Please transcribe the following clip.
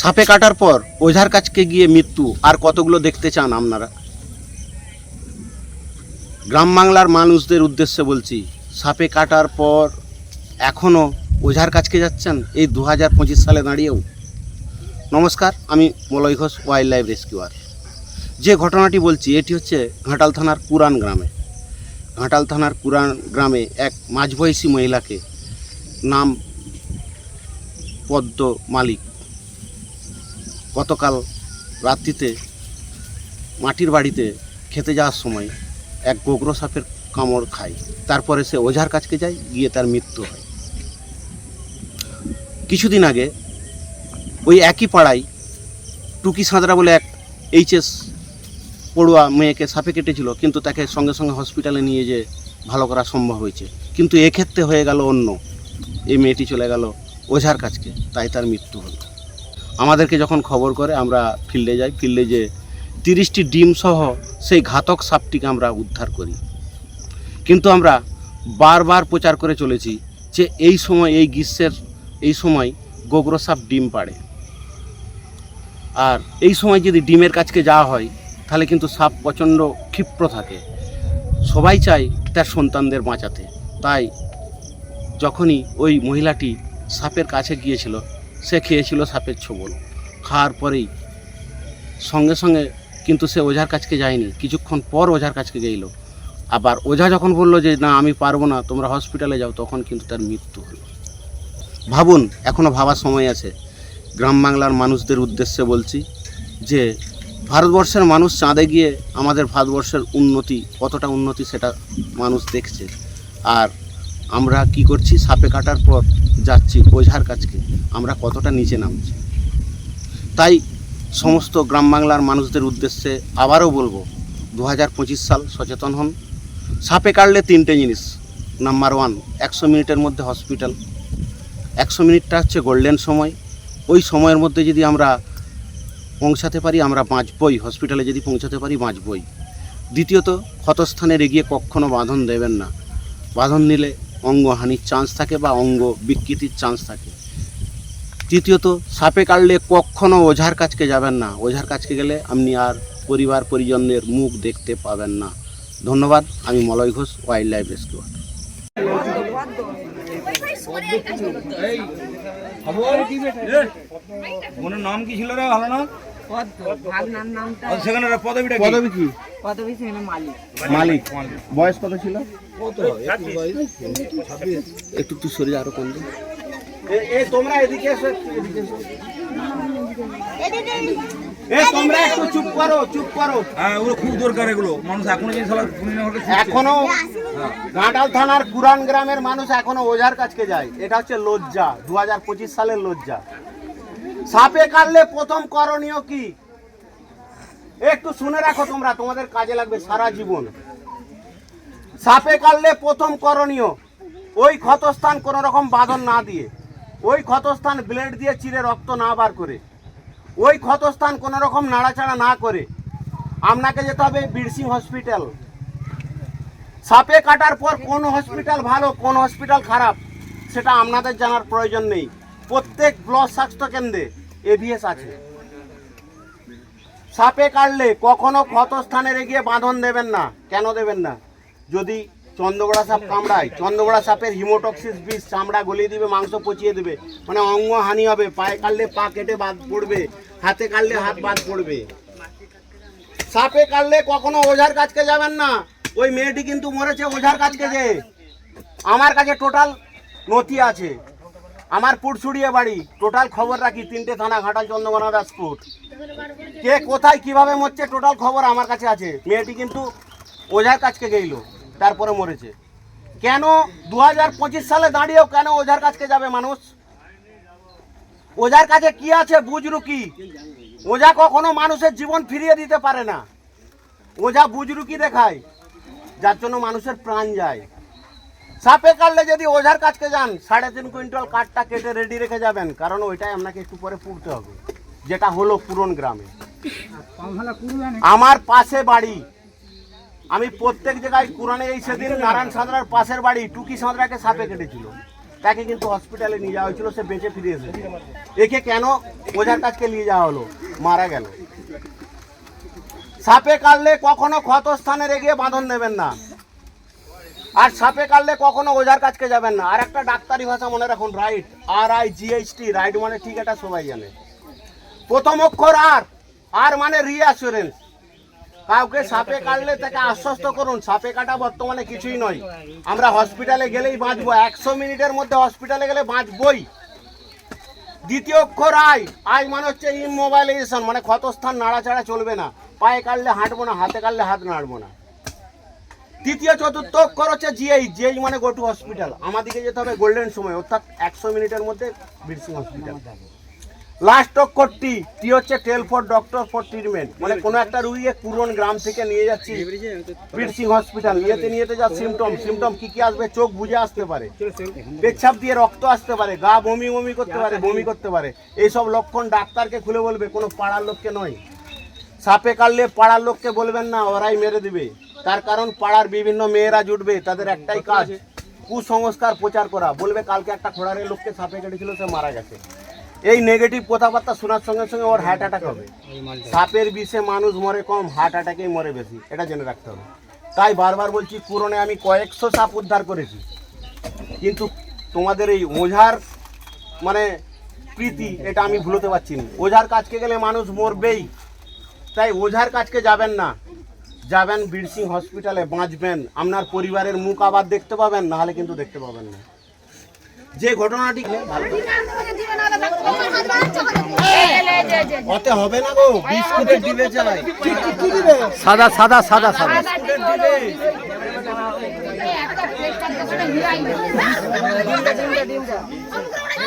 সাপে কাটার পর ওঝার কাছকে গিয়ে মৃত্যু। আর কতগুলো দেখতে চান আপনারা? গ্রাম বাংলার মানুষদের উদ্দেশ্যে বলছি, সাপে কাটার পর এখনও ওঝার কাছকে যাচ্ছেন এই দু হাজার পঁচিশ সালে দাঁড়িয়েও। নমস্কার, আমি Malay Ghosh wild life rescuer যে ঘটনাটি বলছি, এটি হচ্ছে ঘাটাল থানার কুরান গ্রামে। ঘাটাল থানার কুরান গ্রামে এক মাঝবয়সী মহিলাকে নাম পদ্ম মালিক গতকাল রাত্রিতে মাটির বাড়িতে খেতে যাওয়ার সময় এক গোগ্র সাপের কামড় খায়। তারপরে সে ওঝার কাছকে যায়, গিয়ে তার মৃত্যু হয়। কিছুদিন আগে ওই একই পাড়ায় টুকি সাঁতরা বলে এক এইচএস পড়ুয়া মেয়েকে সাপে কেটেছিল, কিন্তু তাকে সঙ্গে সঙ্গে হসপিটালে নিয়ে যে ভালো করা সম্ভব হয়েছে। কিন্তু এক্ষেত্রে হয়ে গেল অন্য। এই মেয়েটি চলে গেল ওঝার কাছকে, তাই তার মৃত্যু হলো। আমাদেরকে যখন খবর করে আমরা ফিল্ডে যাই ফিল্ডে যে তিরিশটি ডিম সহ সেই ঘাতক সাপটিকে আমরা উদ্ধার করি। কিন্তু আমরা বারবার প্রচার করে চলেছি যে এই সময়, এই গ্রীষ্মের এই সময় গোগ্র সাপ ডিম পাড়ে। আর এই সময় যদি ডিমের কাছকে যাওয়া হয়, তাহলে কিন্তু সাপ প্রচণ্ড ক্ষিপ্র থাকে। সবাই চায় তার সন্তানদের বাঁচাতে। তাই যখনই ওই মহিলাটি সাপের কাছে গিয়েছিল সে খেয়েছিল সাপের ছোবল। খাওয়ার পরেই সঙ্গে সঙ্গে কিন্তু সে ওঝার কাছকে যায়নি। কিছুক্ষণ পর ওঝার কাছকে গেইল। আবার ওঝা যখন বলল যে, না, আমি পারব না, তোমরা হসপিটালে যাও, তখন কিন্তু তার মৃত্যু হলো। ভাবুন এখনও ভাবার সময় আছে। গ্রাম বাংলার মানুষদের উদ্দেশ্যে বলছি যে, ভারতবর্ষের মানুষ চাঁদে গিয়ে আমাদের ভারতবর্ষের উন্নতি, কতটা উন্নতি সেটা মানুষ দেখছে। আর আমরা কি করছি? সাপে কাটার পর যাচ্ছি ওঝার কাছকে আমরা কতটা নিচে নামছি। তাই সমস্ত গ্রাম বাংলার মানুষদের উদ্দেশ্যে আবারও বলব দু হাজার পঁচিশ সাল সচেতন হন। সাপে কাটলে তিনটে জিনিস। নাম্বার ওয়ান, একশো মিনিটের মধ্যে হসপিটাল। একশো মিনিটটা হচ্ছে গোল্ডেন সময়। ওই সময়ের মধ্যে যদি আমরা পৌঁছাতে পারি, আমরা বাঁচবই। হসপিটালে যদি পৌঁছাতে পারি, বাঁচবই। দ্বিতীয়ত ক্ষতস্থানের এগিয়ে কখনো বাঁধন দেবেন না। বাঁধন নিলে অঙ্গহানির চান্স থাকে বা অঙ্গ বিকৃতির চান্স থাকে। তৃতীয়ত, সাপে কাটলে কখনো ওঝার কাছকে যাবেন না। ওঝার কাছকে গেলে আপনি আর পরিবার পরিজনদের মুখ দেখতে পাবেন না। ধন্যবাদ, আমি Malay Ghosh wild life rescuer নাম কি ছিল রে, ভালো না পদ্ম। ভাগনার নামটা আর সেখানে পদবিটা কি? কি? পদবী সেখানে মালিক। মালিক। বয়স কত ছিল? একটু তুই সরিয়ে আরও কম তোমরা এদিকে এসো এদিকে এসো। তোমরা একটু চুপ করো চুপ করো। হ্যাঁ ওগুলো খুব দরকার এগুলো। মানুষ এখনও ঘাটাল থানার কুরান গ্রামের মানুষ এখনও ওঝার কাছকে যায়। এটা হচ্ছে লজ্জা দু হাজার পঁচিশ সালের লজ্জা। সাপে কাটলে প্রথম করণীয় কি? একটু শুনে রাখো তোমরা, তোমাদের কাজে লাগবে সারা জীবন। সাপে কাটলে প্রথম করণীয়, ওই ক্ষতস্থান কোনো রকম বাঁধন না দিয়ে, ওই ক্ষতস্থান ব্লেড দিয়ে চিরে রক্ত না বার করে, ওই ক্ষতস্থান কোনো রকম নাড়াচাড়া না করে, আপনাকে যেতে হবে বীরসিং হসপিটাল সাপে কাটার পর কোন হসপিটাল ভালো, কোন হসপিটাল খারাপ, সেটা আপনাদের জানার প্রয়োজন নেই। প্রত্যেক ব্লক স্বাস্থ্য কেন্দ্রে এভিএস আছে। সাপে কাটলে কখনো ক্ষতস্থানের এগিয়ে বাঁধন দেবেন না। কেন দেবেন না? যদি চন্দ্রগড়া সাপ কামড়ায় চন্দ্রগড়া সাপের হিমোটক্সিস বিষ চামড়া গলিয়ে দিবে, মাংস পচিয়ে দেবে মানে অঙ্গ হানি হবে, পায়ে কাটলে পা কেটে বাদ পড়বে, হাতে কাটলে হাত বাদ পড়বে। সাপে কাটলে কখনো ওঝার কাছকে যাবেন না। ওই মেয়েটি কিন্তু মরেছে ওঝার কাছকে যে। আমার কাছে টোটাল নথি আছে। আমার পুটসুড়িয়ে বাড়ি। টোটাল খবর রাখি তিনটে থানা, ঘাটাল, চন্দ্রকোনা দাসপুর কে কোথায়, কীভাবে মরছে টোটাল খবর আমার কাছে আছে। মেয়েটি কিন্তু ওঝার কাছকে গেইল, তারপরে মরেছে। কেন দু হাজার পঁচিশ সালে দাঁড়িয়েও কেন ওঝার কাছকে যাবে মানুষ? ওঝার কাছে কি আছে বুঝরু কি ওঝা কখনো মানুষের জীবন ফিরিয়ে দিতে পারে না। ওঝা বুজরুকি দেখায়, যার জন্য মানুষের প্রাণ যায়। সাপে কাটলে যদি ওঝার কাছকে যান, সাড়ে তিন কুইন্টাল কাঠটা কেটে রেডি রেখে যাবেন, কারণ ওইটাই আপনাকে একটু পরে পুড়তে হবে, যেটা হলো পুরন গ্রামে। আমার পাশে বাড়ি। আমি প্রত্যেক জায়গায় কোরআনে এই সেদিন নারায়ণ সাঁতরার পাশের বাড়ি, টুকি সাঁতরাকে সাপে কেটেছিল। তাকে কিন্তু হসপিটালে নিয়ে যাওয়া হয়েছিল, সে বেঁচে ফিরে এসেছে। একে কেন ওঝার কাছকে নিয়ে যাওয়া হলো? মারা গেল। সাপে কাটলে কখনো ক্ষতস্থানে রেখে বাঁধন দেবেন না। আর সাপে কাটলে কখনো ওঝার কাছকে যাবেন না। আর একটা ডাক্তারি ভাষা মনে রাখুন right R I GHT right মানে ঠিক এটা সবাই জানে। প্রথম অক্ষর আর আর মানে রিঅ্যাসুরেন্স কাউকে সাপে কাটলে তাকে আশ্বস্ত করুন, সাপে কাটা বর্তমানে কিছুই নয়। আমরা হসপিটালে গেলেই বাঁচবো, একশো মিনিটের মধ্যে হসপিটালে গেলে বাঁচবই। দ্বিতীয় অক্ষর আই আই মানে হচ্ছে ইমোবাইলাইজেশন মানে ক্ষতস্থান, নাড়াচাড়া চলবে না। পায়ে কাটলে হাঁটবো না, হাতে কাটলে হাত নাড়বো না। তৃতীয় চতুর্থ অক্ষর হচ্ছে জিএই জিএই মানে গো টু হসপিটাল আমাদেরকে যেতে হবে গোল্ডেন সময়, অর্থাৎ একশো মিনিটের মধ্যে বীরসিং হসপিটাল লাস্ট অক্ষরটি টি হচ্ছে tell for doctor for treatment মানে কোনো একটা রুগীকে পুরন গ্রাম থেকে নিয়ে যাচ্ছি বীরসিং হসপিটাল নিয়েতে নিয়েতে যা সিমটম সিমটম কি কি আসবে চোখ বুঝে আসতে পারে। পেচ্ছাপ দিয়ে রক্ত আসতে পারে, গা বমি বমি করতে পারে, বমি করতে পারে। এইসব লক্ষণ ডাক্তারকে খুলে বলবে, কোনো পাড়ার লোককে নয়। সাপে কাটলে পাড়ার লোককে বলবেন না, ওরাই মেরে দিবে। তার কারণ পাড়ার বিভিন্ন মেয়েরা জুটবে তাদের একটাই কাজ কুসংস্কার প্রচার করা। বলবে কালকে একটা খোড়ারের লোককে সাপে কেটেছিল সে মারা গেছে। এই নেগেটিভ কথাবার্তা শোনার সঙ্গে সঙ্গে ওর হার্ট অ্যাটাক হবে। সাপের বিষে মানুষ মরে কম হার্ট অ্যাটাকেই মরে বেশি এটা জেনে রাখতে হবে। তাই বারবার বলছি পুরনে আমি কয়েকশো সাপ উদ্ধার করেছি। কিন্তু তোমাদের এই ওঝার মানে প্রীতি এটা আমি ভুলতে পারছি না। ওঝার কাছকে গেলে মানুষ মরবেই। তাই ওঝার কাছকে যাবেন না। যাবেন বীরসিং হসপিটালে বাঁচবেন। আপনার পরিবারের মুখ আবার দেখতে পাবেন নাহলে কিন্তু দেখতে পাবেন না। যে ঘটনাটি অতে হবে না গো বিস্কুটের দিবে চাই সাদা সাদা সাদা সাদা। বিস্কুটের দিবে